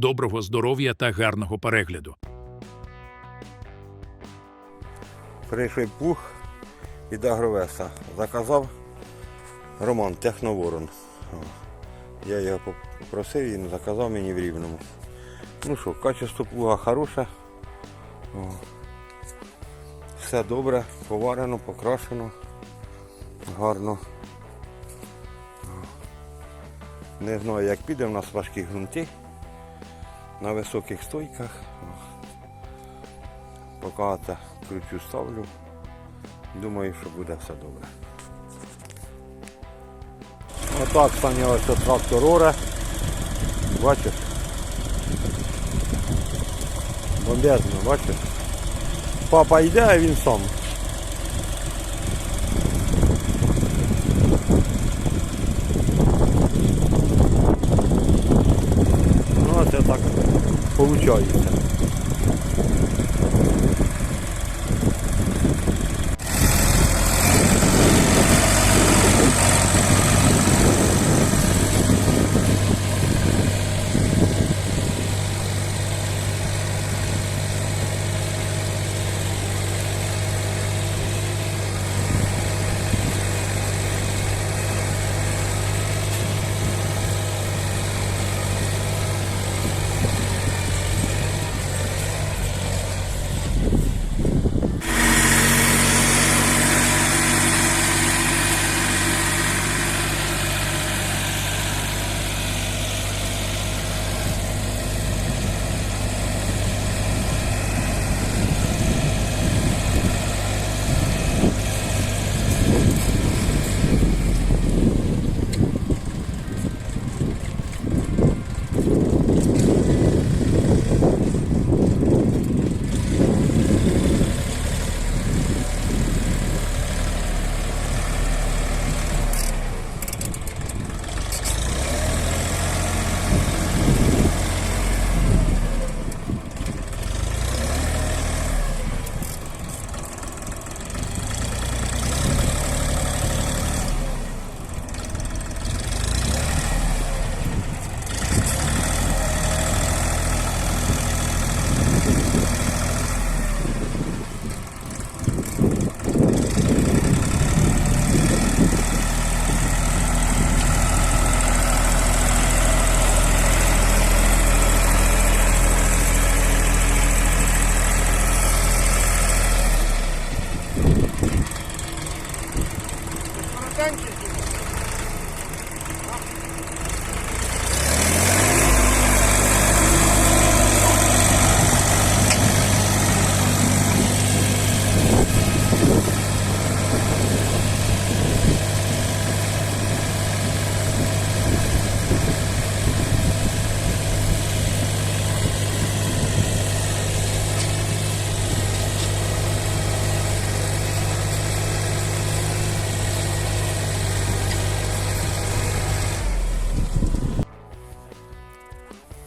Доброго здоров'я та гарного перегляду. Прийшов пух від Агровеса. Заказав Роман Техноворон. Я його попросив, він заказав мені в рівному. Ну що, качество плуга хороше. Все добре, поварено, покрашено. Гарно. Не знаю, як піде, у нас важкі ґрунти. На високих стойках. Поки це ставлю. Думаю, що буде все добре. Отак от трактор оре. Бачиш? Бомбезно, бачиш? Папа йде, а він сам. Paul isso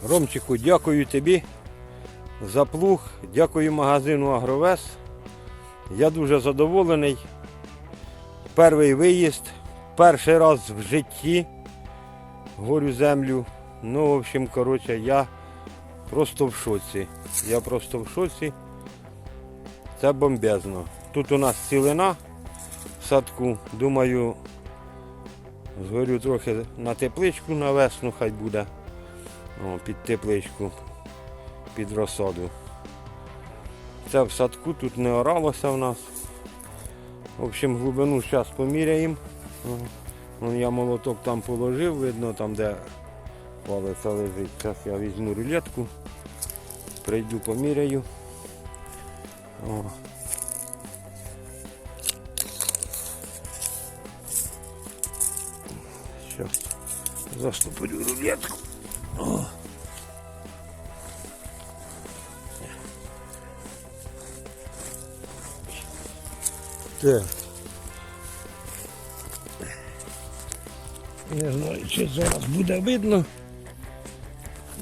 Ромчику, дякую тобі за плуг, дякую магазину Агровес. Я дуже задоволений. Перший виїзд, перший раз в житті горю землю. Ну, в общем, коротше, я просто в шоці. Я просто в шоці. Це бомбезно. Тут у нас цілина в садку. Думаю, згорю трохи на тепличку на весну, хай буде. Під тепличку, під розсаду. Це в садку, тут не оралося в нас. В общем, глибину зараз поміряємо. Я молоток там положив, видно там, де палиця лежить. Зараз я візьму рулетку, прийду поміряю. О. Заступлю рулетку. Так. Не знаю, чи зараз буде видно.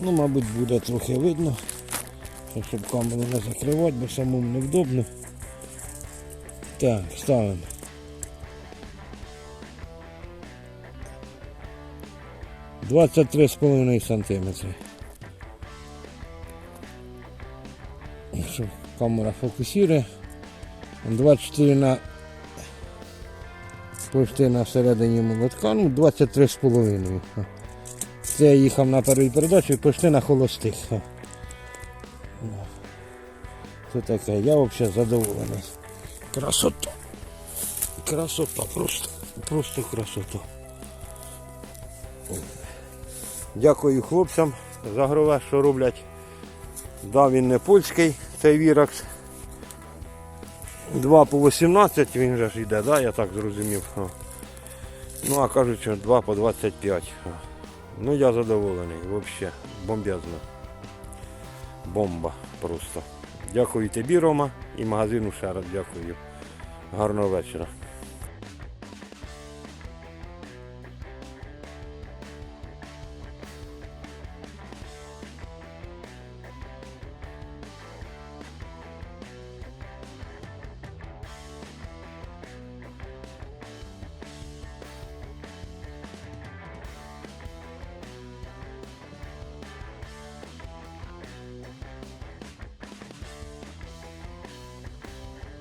Ну, мабуть, буде трохи видно. Щоб камеру не закривати, бо самому невдобно. Так, ставимо. Двадцять три з половиною сантиметри. що камера фокусує. 24 на почти на середині молотка, ну 23,5. Це я їхав на першій передачі почти на холостих. Це таке, я взагалі задоволений. Красота. Красота, просто, просто красота. Дякую хлопцям за грове, що роблять. Да, він не польський, цей віракс. 2 по 18 він же ж йде, да, я так зрозумів. Ну а кажуть, що 2 по 25. Ну я задоволений, взагалі. Бомбезно. Бомба просто. Дякую тобі, Рома, і магазину ще раз дякую. Гарного вечора.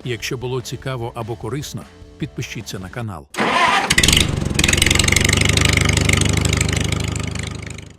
Якщо було цікаво або корисно, підпишіться на канал.